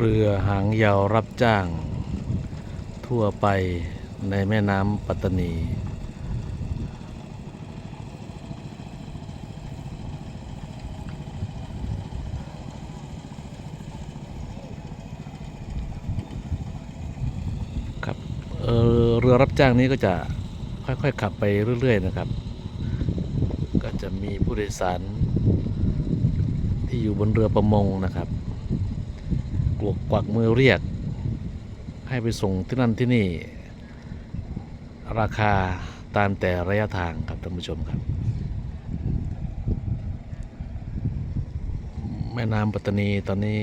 เรือหางยาวรับจ้าง ทั่วไปในแม่น้ำปัตตานี ครับเออเรือรับจ้างนี้ก็จะค่อยๆขับไปเรื่อย ๆ นะครับ ก็จะมีผู้โดยสารที่อยู่บนเรือประมงนะครับ กวกกวักมือเรียก ให้ไปส่งที่นั่นที่นี่ ราคาตามแต่ระยะทางครับท่านผู้ชมครับ แม่น้ำปัตตานีตอนนี้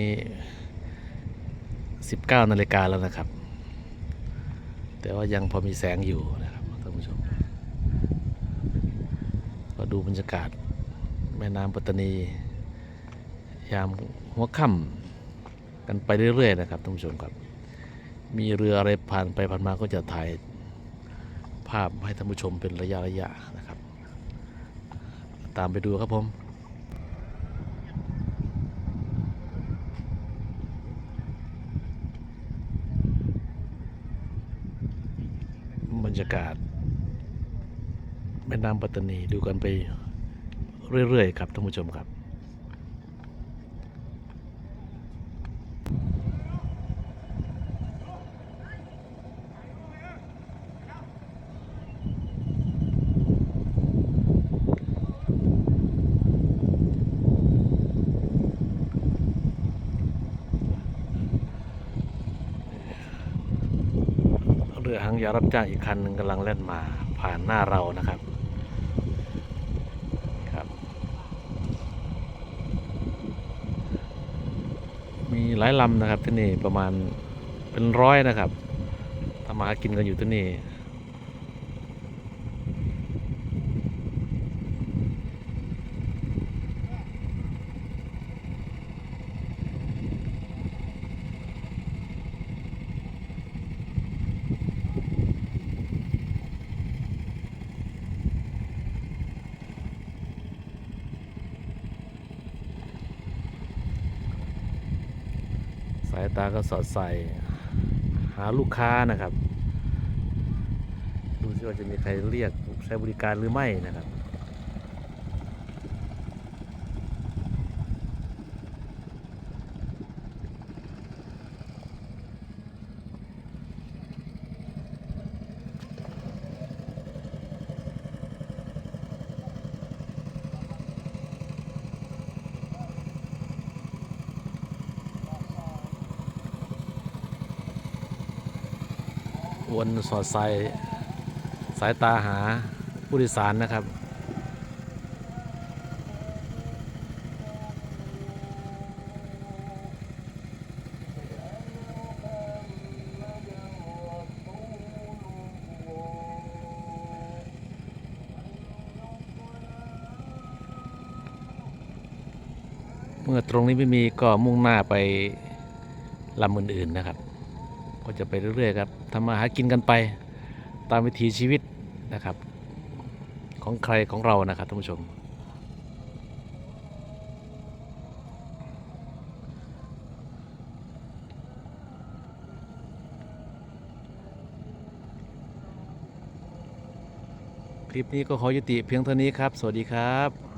19นาฬิกาแล้วนะครับ แต่ว่ายังพอมีแสงอยู่นะครับท่านผู้ชม ก็ดูบรรยากาศแม่น้ำปัตตานี ยามหัวค่ำ กันไปเรื่อยๆนะครับท่านผู้ชมครับ มีเรืออะไรผ่านไปผ่านมาก็จะถ่ายภาพให้ท่านผู้ชมเป็นระยะระยะนะครับ ตามไปดูครับผมบรรยากาศแม่น้ำปัตตานีดูกันไปเรื่อยๆครับท่านผู้ชมครับ เรื อหางยาวรับจ้างอีกคันหนึ่งกำลังแล่นมาผ่านหน้าเรานะครับครับ มีหลายลำนะครับที่นี่ประมาณเป็นร้อยนะครับทำมาหากินกันอยู่ที่นี่ สายตาก็สอดใส่หาลูกค้านะครับ ดูซิว่าจะมีใครเรียกใช้บริการหรือไม่นะครับ วนสอดใสายสายตาหาผู้โดยสารนะครับเมื่อตรงนี้ไม่มีก็มุ่งหน้าไปลำอื่นๆนะครับ ก็จะไปเรื่อยๆครับทำมาหากินกันไปตามวิถีชีวิตนะครับ ของใครของเรานะครับท่านผู้ชม คลิปนี้ก็ขอยุติเพียงเท่านี้ครับ สวัสดีครับ